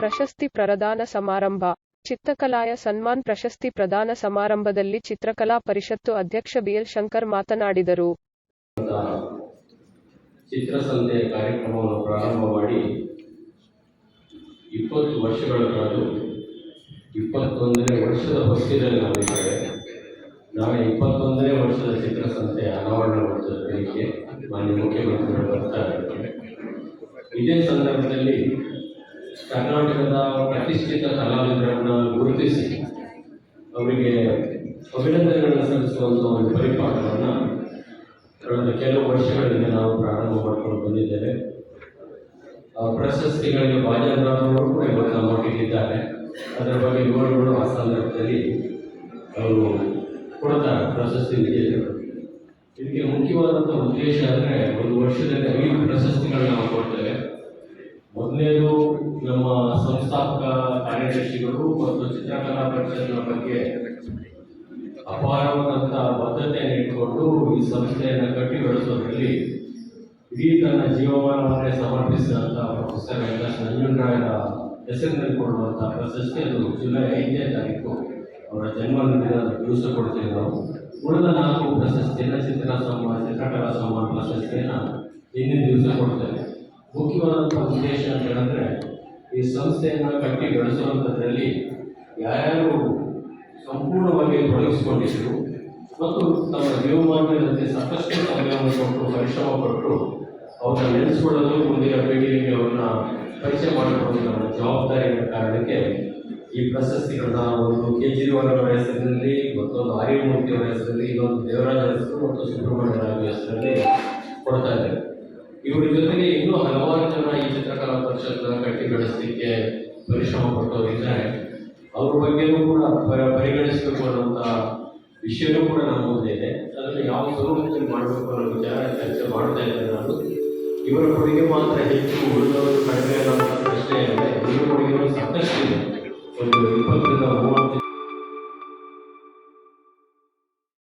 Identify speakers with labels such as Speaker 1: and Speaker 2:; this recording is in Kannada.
Speaker 1: ಪ್ರಶಸ್ತಿ ಪ್ರದಾನ ಸಮಾರಂಭ. ಚಿತ್ರಕಲಾಯ ಸನ್ಮಾನ್ ಪ್ರಶಸ್ತಿ ಪ್ರದಾನ ಸಮಾರಂಭದಲ್ಲಿ ಚಿತ್ರಕಲಾ ಪರಿಷತ್ತು ಅಧ್ಯಕ್ಷ ಬಿಎಲ್ ಶಂಕರ್ ಮಾತನಾಡಿದರು.
Speaker 2: ಚಿತ್ರಸಂತೆ ಕಾರ್ಯಕ್ರಮವನ್ನು ಪ್ರಾರಂಭ ಮಾಡಿ ಇಪ್ಪತ್ತು ವರ್ಷಗಳ ಕಳೆದು ಇಪ್ಪತ್ತೊಂದನೇ ವರ್ಷದ ಹೊಸ್ತಿದಲ್ಲಿ ನಾವಿದ್ದೇವೆ. ನಾಳೆ ಇಪ್ಪತ್ತೊಂದನೇ ವರ್ಷದ ಚಿತ್ರಸಂತೆ ಅನಾವರಣಗೊಳಿಸೋದಕ್ಕೆ ಮಾನ್ಯ ಮುಖ್ಯಮಂತ್ರಿಗಳು ಬರ್ತಾ ಇದ್ದಾರೆ. ಇದೇ ಸಂದರ್ಭದಲ್ಲಿ ಕರ್ನಾಟಕದ ಪ್ರತಿಷ್ಠಿತ ಕಲಾವಿದರನ್ನು ಗುರುತಿಸಿ ಅವರಿಗೆ ಅಭಿನಂದನೆಗಳನ್ನು ಸಲ್ಲಿಸುವಂಥ ಒಂದು ಪರಿಪಾಠವನ್ನು ಕಳೆದ ಕೆಲವು ವರ್ಷಗಳಿಂದ ನಾವು ಪ್ರಾರಂಭ ಮಾಡಿಕೊಂಡು ಬಂದಿದ್ದೇವೆ. ಪ್ರಶಸ್ತಿಗಳಿಗೆ ಭಾಜನರಾದವರು ಕೂಡ ಇವತ್ತು ನಮ್ಮೊಟ್ಟಿಗಿದ್ದಾರೆ ಅದರ ಬಗ್ಗೆ ವಿವರಗಳು ಆ ಸಂದರ್ಭದಲ್ಲಿ ಅವರು ಕೊಡ್ತಾರೆ ಪ್ರಶಸ್ತಿ ವಿಜೇತರು ಇದಕ್ಕೆ ಮುಖ್ಯವಾದಂಥ ಉದ್ದೇಶ ಅಂದರೆ ಒಂದು ವರ್ಷದಲ್ಲಿ ಐದು ಪ್ರಶಸ್ತಿಗಳನ್ನ ನಾವು ಕೊಡ್ತೇವೆ. ಮೊದಲನೇದು ನಮ್ಮ ಸಂಸ್ಥಾಪಕ ಕಾರ್ಯದರ್ಶಿಗಳು ಮತ್ತು ಚಿತ್ರಕಲಾ ಪರಿಷತ್ನ ಬಗ್ಗೆ ಅಪಾರವಾದಂಥ ಬದ್ಧತೆಯನ್ನು ಇಟ್ಕೊಂಡು ಈ ಸಂಸ್ಥೆಯನ್ನು ಕಟ್ಟಿ ಬೆಳೆಸೋದ್ರಲ್ಲಿ ಇಡೀ ತನ್ನ ಜೀವಮಾನವನ್ನೇ ಸಮರ್ಪಿಸಿದಂಥ ಪ್ರೊಫೆಸರ್ ಎಲ್ ಎಸ್ ನಂಜುಂಡರಾಯರ ಹೆಸರಿನಲ್ಲಿ ಕೊಡುವಂಥ ಪ್ರಶಸ್ತಿ ಅದು ಜುಲೈ ಐದನೇ ತಾರೀಕು ಅವರ ಜನ್ಮದಿನದ ದಿವಸ ಕೊಡ್ತೇವೆ ನಾವು. ಉಳಿದ ನಾಲ್ಕು ಪ್ರಶಸ್ತಿಯನ್ನು ಚಿತ್ರ ಸಮ್ಮಾನ ಚಿತ್ರಕಲಾ ಸಮ್ಮಾನ ಪ್ರಶಸ್ತಿಯನ್ನು ಹಿಂದಿನ ದಿವಸ ಕೊಡ್ತೇವೆ. ಮುಖ್ಯವಾದಂಥ ಉದ್ದೇಶ ಅಂತ ಹೇಳಿದ್ರೆ, ಈ ಸಂಸ್ಥೆಯನ್ನು ಕಟ್ಟಿ ಬೆಳೆಸುವಂಥದ್ರಲ್ಲಿ ಯಾರ್ಯಾರು ಸಂಪೂರ್ಣವಾಗಿ ತೊಡಗಿಸಿಕೊಂಡಿದ್ರು ಮತ್ತು ತಮ್ಮ ಜೀವಮಾನದಂತೆ ಸಾಕಷ್ಟು ಸಮಯವನ್ನು ಕೊಟ್ಟು, ಪರಿಶ್ರಮ ಪಟ್ಟು ಅವರನ್ನ ನೆನೆಸ್ಕೊಳ್ಳಲು ಮುಂದಿನ ಪೀಳಿಗೆಗೆ ಅವರನ್ನ ಪರಿಚಯ ಮಾಡಿಕೊಂಡಿರುವ ನಮ್ಮ ಜವಾಬ್ದಾರಿಯ ಕಾರಣಕ್ಕೆ ಈ ಪ್ರಶಸ್ತಿಗಳನ್ನ ಒಂದು ಕೇಜ್ರಿವಾಲ್ ಅವರ ಹೆಸರಿನಲ್ಲಿ, ಮತ್ತೊಂದು ಆರ್ಯಮೂರ್ತಿ ಅವರ ಹೆಸರಲ್ಲಿ ಇನ್ನೊಂದು ದೇವರಾಜ ಹೆಸರು ಮತ್ತು ಸುಬ್ರಹ್ಮಣ್ಯ ಹೆಸರಲ್ಲಿ ಸಂಸ್ಥೆಗಳನ್ನು ಕಟ್ಟಿಗಡಿಸಲಿಕ್ಕೆ ಪರಿಶ್ರಮ ಪಡ್ತವರಿದ್ದಾರೆ ಅವ್ರ ಬಗ್ಗೆಯೂ ಕೂಡ ಪರಿಗಣಿಸಬೇಕು ಅನ್ನೋಂಥ ವಿಷಯನೂ ಕೂಡ ನಮ್ಮ ಮುಂದೆ ಇದೆ. ಅದನ್ನು ಯಾವ ಸ್ವರೂಪದಲ್ಲಿ ಮಾಡಬೇಕು ಅನ್ನೋ ವಿಚಾರ ಚರ್ಚೆ ಮಾಡ್ತಾ ಇದ್ದಾರೆ ನಾನು. ಇವರ ಕೊಡುಗೆ ಮಾತ್ರ ಹೆಚ್ಚು, ಉಳಿದವರು ಕಡಿಮೆ ಅನ್ನೋಂಥ ಪ್ರಶ್ನೆ ಇದೆ ಇವರ ಕೊಡುಗೆನೂ ಸಾಕಷ್ಟು ಇದೆ ಒಂದು ಇಪ್ಪತ್ತರಿಂದ ಮೂವತ್ತು